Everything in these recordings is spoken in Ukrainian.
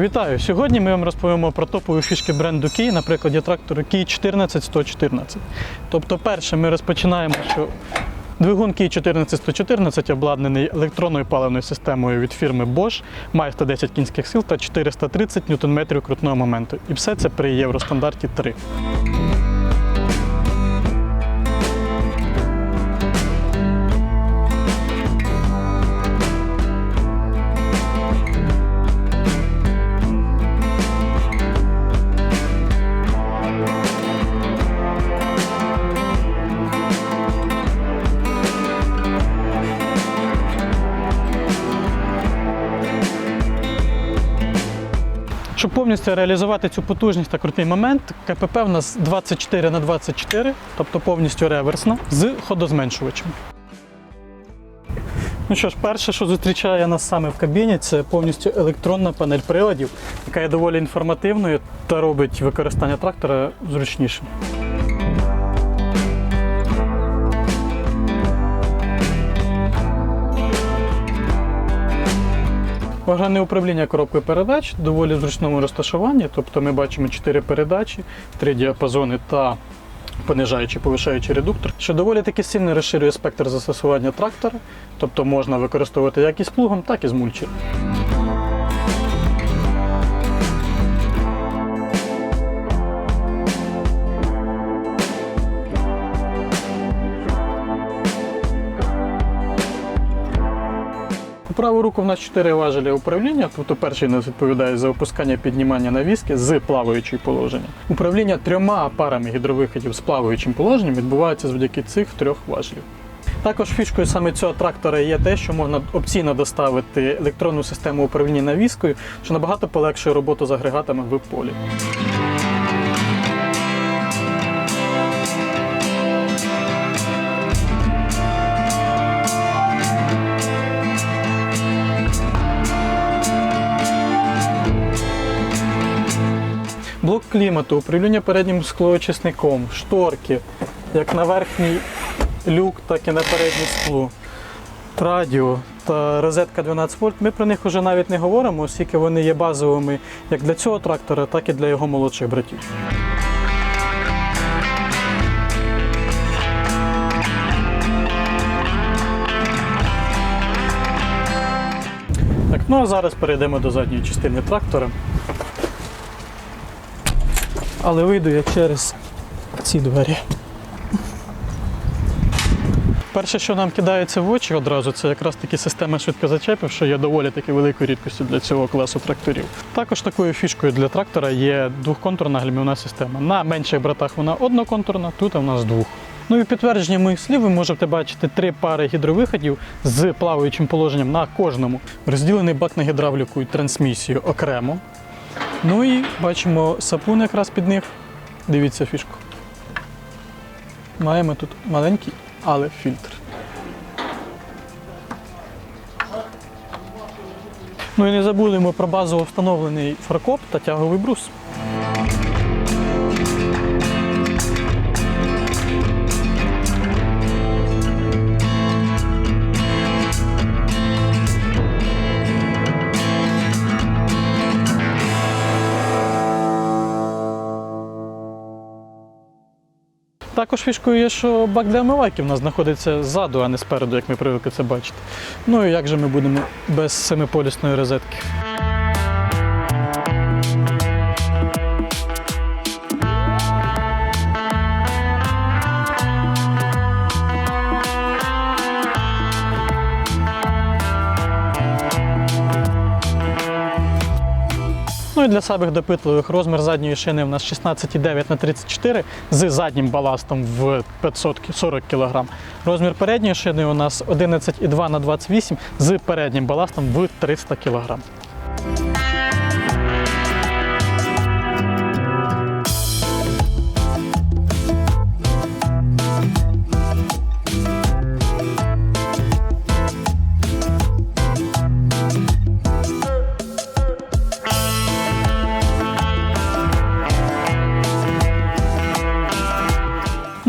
Вітаю! Сьогодні ми вам розповімо про топові фішки бренду Key на прикладі трактору Кі 14114. Тобто, перше, ми розпочинаємо, що двигун Key 14114 обладнаний електронною паливною системою від фірми Bosch, має 110 кінських сил та 430 Нм крутного моменту. І все це при євростандарті 3. Щоб повністю реалізувати цю потужність та крутий момент, КПП в нас 24 на 24, тобто повністю реверсна, з ходозменшувачем. Ну що ж, перше, що зустрічає нас саме в кабіні, це повністю електронна панель приладів, яка є доволі інформативною та робить використання трактора зручнішим. Органне управління коробкою передач доволі зручному розташуванні. Тобто ми бачимо 4 передачі, 3 діапазони та понижаючи-повишаючий редуктор, що доволі таки сильно розширює спектр застосування трактора, тобто можна використовувати як із плугом, так і з мульчером. По праву руку в нас 4 важелі управління. Тобто перший у нас відповідає за опускання піднімання навіски з плаваючої положення. Управління трьома парами гідровиходів з плаваючим положенням відбувається завдяки цих трьох важелів. Також фішкою саме цього трактора є те, що можна опційно доставити електронну систему управління навіскою, що набагато полегшує роботу з агрегатами в полі. Клімату, управління переднім склоочисником, шторки, як на верхній люк, так і на переднє скло, радіо та розетка 12 вольт. Ми про них вже навіть не говоримо, оскільки вони є базовими як для цього трактора, так і для його молодших братів. Ну а зараз перейдемо до задньої частини трактора. Але вийду я через ці двері. Перше, що нам кидається в очі одразу, це якраз таки система швидкозачепів, що є доволі таки великою рідкістю для цього класу тракторів. Також такою фішкою для трактора є двохконтурна гальмівна система. На менших братах вона одноконтурна, тут у нас двох. Ну і підтвердження моїх слів ви можете бачити три пари гідровиходів з плаваючим положенням на кожному. Розділений бак на гідравліку і трансмісію окремо. Ну і бачимо сапун якраз під них. Дивіться фішку. Маємо тут маленький, але фільтр. Ну і не забудемо про базово встановлений фаркоп та тяговий брус. Також фішкою є, що бак для омивайки в нас знаходиться ззаду, а не спереду, як ми привикли це бачити. Ну і як же ми будемо без семиполісної розетки? Ну і для самих допитливих розмір задньої шини у нас 16,9 на 34 з заднім баластом в 540 кг. Розмір передньої шини у нас 11,2 на 28 з переднім баластом в 300 кг.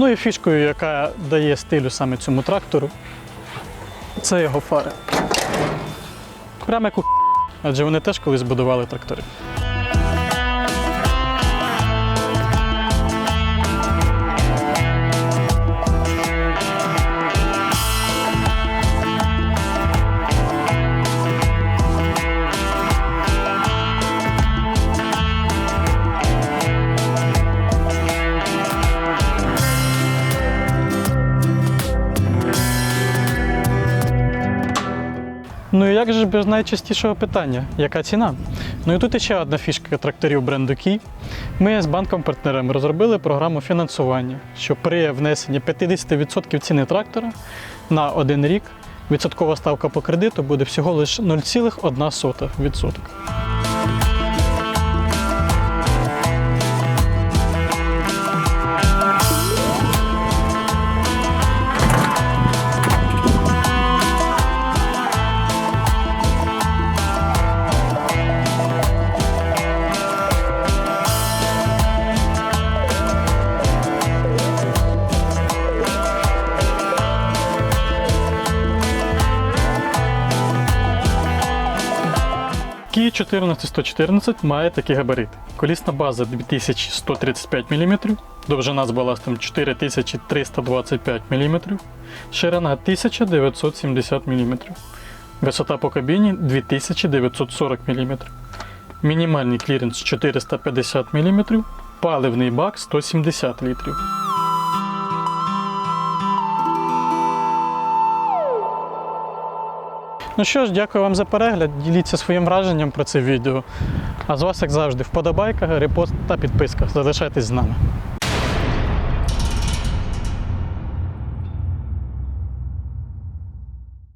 Ну і фішкою, яка дає стилю саме цьому трактору, це його фари. Прямо як у адже вони теж колись будували трактори. Ну і як же без найчастішого питання, яка ціна? Ну і тут ще одна фішка тракторів бренду Key. Ми з банком-партнером розробили програму фінансування, що при внесенні 50% ціни трактора на один рік відсоткова ставка по кредиту буде всього лише 0,1%. Kia 14114 має такі габарити. Колісна база 2135 мм, довжина з баластом 4325 мм, ширина 1970 мм, висота по кабіні 2940 мм, мінімальний кліренс 450 мм, паливний бак 170 літрів. Ну що ж, дякую вам за перегляд. Діліться своїм враженням про це відео. А з вас, як завжди, вподобайка, репост та підписка. Залишайтесь з нами.